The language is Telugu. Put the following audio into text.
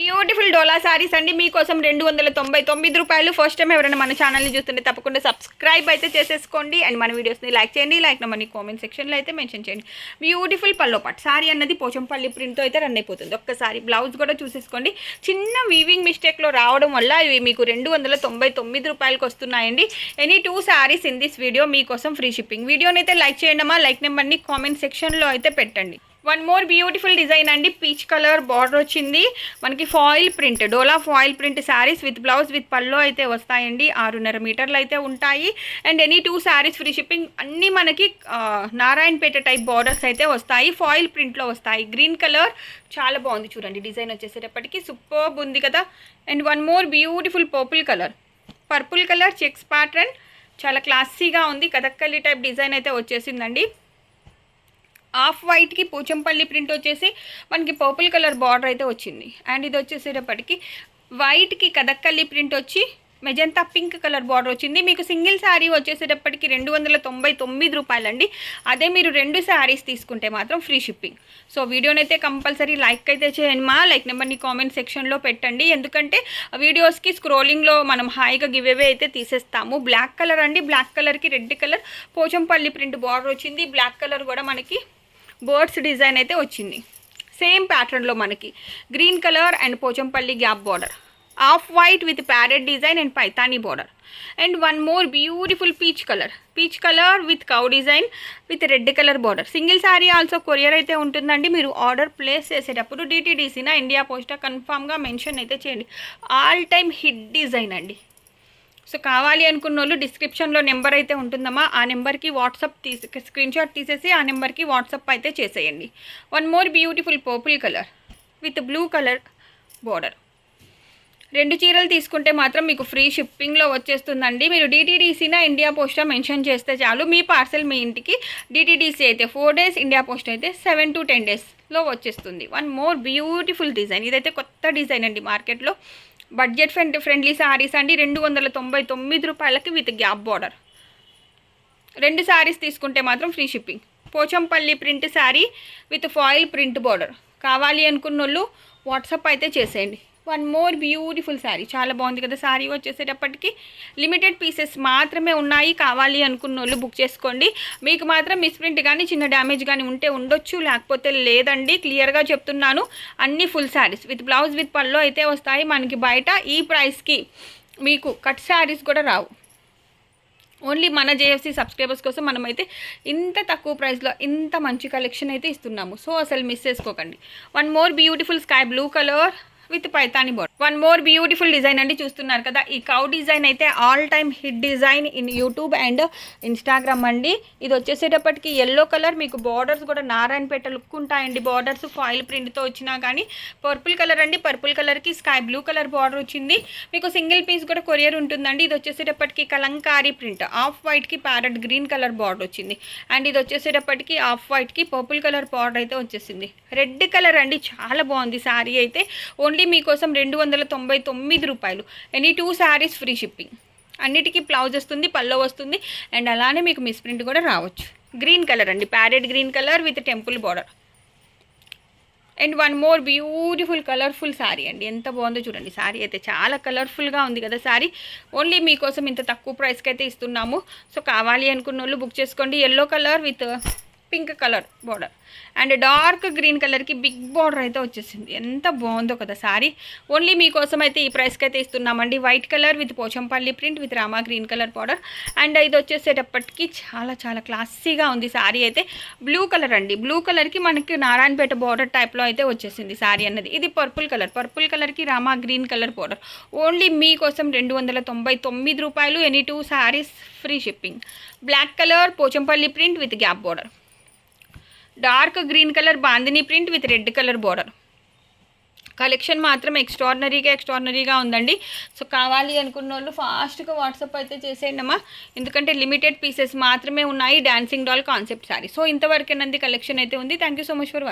బ్యూటిఫుల్ డోలా సారీస్ అండి. మీకోసం రెండు వందల తొంభై తొమ్మిది రూపాయలు ఫస్ట్ టైం ఎవరైనా మన ఛానల్ని చూస్తుంటే తప్పకుండా సబ్స్క్రైబ్ అయితే చేసేసుకోండి. అండ్ మన వీడియోస్ని లైక్ చేయండి. లైక్ నెంబర్ని కామెంట్ సెక్షన్లో అయితే మెన్షన్ చేయండి. బ్యూటిఫుల్ పల్లో పాటు. సారీ అన్నది పోచంపల్లి ప్రింట్తో అయితే రన్ అయిపోతుంది. ఒక్కసారి బ్లౌజ్ కూడా చూసేసుకోండి. చిన్న వీవింగ్ మిస్టేక్లో రావడం వల్ల ఇవి మీకు రెండు వందల తొంభై తొమ్మిది రూపాయలకు వస్తున్నాయండి. Any two saris in this video మీకోసం ఫ్రీ షిప్పింగ్ వీడియోని అయితే లైక్ చేయండి లైక్ నెంబర్ని కామెంట్ సెక్షన్లో అయితే పెట్టండి. వన్ మోర్ బ్యూటిఫుల్ డిజైన్ అండి. పీచ్ కలర్ బార్డర్ వచ్చింది. మనకి foil print dola foil print saris with blouse with pallu అయితే వస్తాయండి. ఆరున్నర మీటర్లు అయితే ఉంటాయి. And any two saris free shipping అన్నీ మనకి నారాయణపేట టైప్ బార్డర్స్ అయితే వస్తాయి. ఫాయిల్ ప్రింట్లో వస్తాయి. గ్రీన్ కలర్ చాలా బాగుంది చూడండి. డిజైన్ వచ్చేసేటప్పటికి సూపర్ ఉంది కదా. And one more beautiful purple colour purple colour checks pattern చాలా క్లాసీగా ఉంది. కథక్కలి టైప్ డిజైన్ అయితే వచ్చేసిందండి. హాఫ్ వైట్కి పోచంపల్లి ప్రింట్ వచ్చేసి మనకి పర్పుల్ కలర్ బార్డర్ అయితే వచ్చింది. అండ్ ఇది వచ్చేసేటప్పటికి వైట్కి కదక్కల్లి ప్రింట్ వచ్చి మెజంతా పింక్ కలర్ బార్డర్ వచ్చింది. మీకు సింగిల్ శారీ వచ్చేసేటప్పటికి రెండు వందల తొంభై తొమ్మిది రూపాయలండి. అదే మీరు రెండు శారీస్ తీసుకుంటే మాత్రం ఫ్రీ షిప్పింగ్. సో వీడియోనైతే కంపల్సరీ లైక్ అయితే చేయండి మా. లైక్ నెంబర్ని కామెంట్ సెక్షన్లో పెట్టండి. ఎందుకంటే వీడియోస్కి స్క్రోలింగ్లో మనం హాయిగా గివ్ అవే అయితే తీసేస్తాము. బ్లాక్ కలర్ అండి. బ్లాక్ కలర్కి red colour Pochampally print border వచ్చింది. బ్లాక్ కలర్ కూడా మనకి బర్డ్స్ డిజైన్ అయితే వచ్చింది. సేమ్ ప్యాటర్న్లో మనకి green colour and Pochampally gap border. Off white with parrot design and Paithani border. And one more beautiful peach colour. Peach colour with cow design with red colour border. Single sari also courier అయితే ఉంటుందండి. మీరు ఆర్డర్ ప్లేస్ చేసేటప్పుడు డిటీడీసీనా ఇండియా పోస్టా కన్ఫామ్గా మెన్షన్ అయితే చేయండి. ఆల్ టైమ్ హిట్ డిజైన్ అండి. సో కావాలి అనుకున్న వాళ్ళు డిస్క్రిప్షన్లో నెంబర్ అయితే ఉంటుందమ్మా. ఆ నెంబర్కి వాట్సాప్ తీసి స్క్రీన్ షాట్ తీసేసి ఆ నెంబర్కి వాట్సాప్ అయితే చేసేయండి. One more beautiful purple colour with blue colour border. రెండు చీరలు తీసుకుంటే మాత్రం మీకు ఫ్రీ షిప్పింగ్లో వచ్చేస్తుందండి. మీరు డిటీడీసీనా ఇండియా పోస్టా మెన్షన్ చేస్తే చాలు. మీ పార్సల్ మీ ఇంటికి డిటీడీసీ అయితే ఫోర్ డేస్ ఇండియా పోస్ట్ అయితే సెవెన్ టు టెన్ డేస్లో వచ్చేస్తుంది. One more beautiful design. ఇదైతే కొత్త డిజైన్ అండి మార్కెట్లో. బడ్జెట్ ఫ్రెండ్ ఫ్రెండ్లీ శారీస్ అండి. రెండు వందల తొంభై తొమ్మిది రూపాయలకి విత్ గ్యాప్ బార్డర్. రెండు శారీస్ తీసుకుంటే మాత్రం free shipping. Pochampally print sari with foil print border. కావాలి అనుకున్న వాళ్ళు వాట్సాప్ అయితే చేసేయండి. One more beautiful sari. చాలా బాగుంది కదా శారీ వచ్చేసేటప్పటికి. లిమిటెడ్ పీసెస్ మాత్రమే ఉన్నాయి కావాలి అనుకున్న వాళ్ళు బుక్ చేసుకోండి. మీకు మాత్రం మిస్ప్రింట్ కానీ చిన్న డ్యామేజ్ కానీ ఉంటే ఉండొచ్చు లేకపోతే లేదండి. క్లియర్గా చెప్తున్నాను. అన్ని full saris. With blouse with pallu అయితే వస్తాయి మనకి బయట. ఈ ప్రైస్కి మీకు కట్ శారీస్ కూడా రావు. ఓన్లీ మన జేఎఫ్సీ సబ్స్క్రైబర్స్ కోసం మనమైతే ఇంత తక్కువ ప్రైస్లో ఇంత మంచి కలెక్షన్ అయితే ఇస్తున్నాము. సో అసలు మిస్ చేసుకోకండి. One more beautiful sky blue colour. With Paithani border one more beautiful design అండి చూస్తున్నారు కదా. ఈ కౌ డిజైన్ అయితే all time hit design in YouTube and Instagram అండి. ఇది వచ్చేసేటప్పటికి ఎల్లో కలర్ మీకు బార్డర్స్ కూడా నారాయణపేట లుక్ ఉంటాయండి. బార్డర్స్ ఫాయిల్ ప్రింట్తో వచ్చినా కానీ పర్పుల్ కలర్ అండి. పర్పుల్ కలర్కి స్కై బ్లూ కలర్ బార్డర్ వచ్చింది. మీకు సింగిల్ పీస్ కూడా కొరియర్ ఉంటుందండి. ఇది వచ్చేసేటప్పటికి Kalamkari print off వైట్కి parrot green colour border వచ్చింది. అండ్ ఇది వచ్చేసేటప్పటికి ఆఫ్ వైట్కి పర్పుల్ కలర్ బార్డర్ అయితే వచ్చేసింది. రెడ్ కలర్ అండి చాలా బాగుంది. శారీ అయితే ఓన్లీ మీకోసం రెండు వందల తొంభై తొమ్మిది రూపాయలు. Any two saris free shipping అన్నిటికీ బ్లౌజ్ వస్తుంది పల్లో వస్తుంది. అండ్ అలానే మీకు మిస్ ప్రింట్ కూడా రావచ్చు. గ్రీన్ కలర్ అండి. Parrot green colour with temple border and one more beautiful colourful sari అండి. ఎంత బాగుందో చూడండి. శారీ అయితే చాలా కలర్ఫుల్గా ఉంది కదా శారీ ఓన్లీ మీకోసం ఇంత తక్కువ ప్రైస్కి అయితే ఇస్తున్నాము. సో కావాలి అనుకున్న వాళ్ళు బుక్ చేసుకోండి. Yellow colour with pink colour border and dark green కలర్కి బిగ్ బార్డర్ అయితే వచ్చేసింది. ఎంత బాగుందో కదా సారీ. ఓన్లీ మీకోసం అయితే ఈ ప్రైస్కి అయితే ఇస్తున్నామండి. White colour with Pochampally print with Rama green colour border and ఇది వచ్చేసేటప్పటికి చాలా చాలా క్లాసీగా ఉంది సారీ అయితే. బ్లూ కలర్ అండి. బ్లూ కలర్కి మనకి నారాయణపేట బార్డర్ టైప్లో అయితే వచ్చేసింది సారీ అన్నది. ఇది పర్పుల్ కలర్ పర్పుల్ కలర్కి Rama green colour border only మీకోసం రెండు వందల తొంభై తొమ్మిది రూపాయలు any two saris free shipping black colour Pochampally print with gap border dark green colour bandhani print with red colour border. Collection మాత్రం ఎక్స్ట్రాడినరీగా ఎక్స్ట్రాడినరీగా ఉందండి. సో కావాలి అనుకున్న వాళ్ళు ఫాస్ట్గా వాట్సాప్ అయితే చేసేయండి అమ్మా. ఎందుకంటే లిమిటెడ్ పీసెస్ మాత్రమే ఉన్నాయి dancing doll concept sari so ఇంతవరకేనంది collection అయితే ఉంది. Thank you so much for watching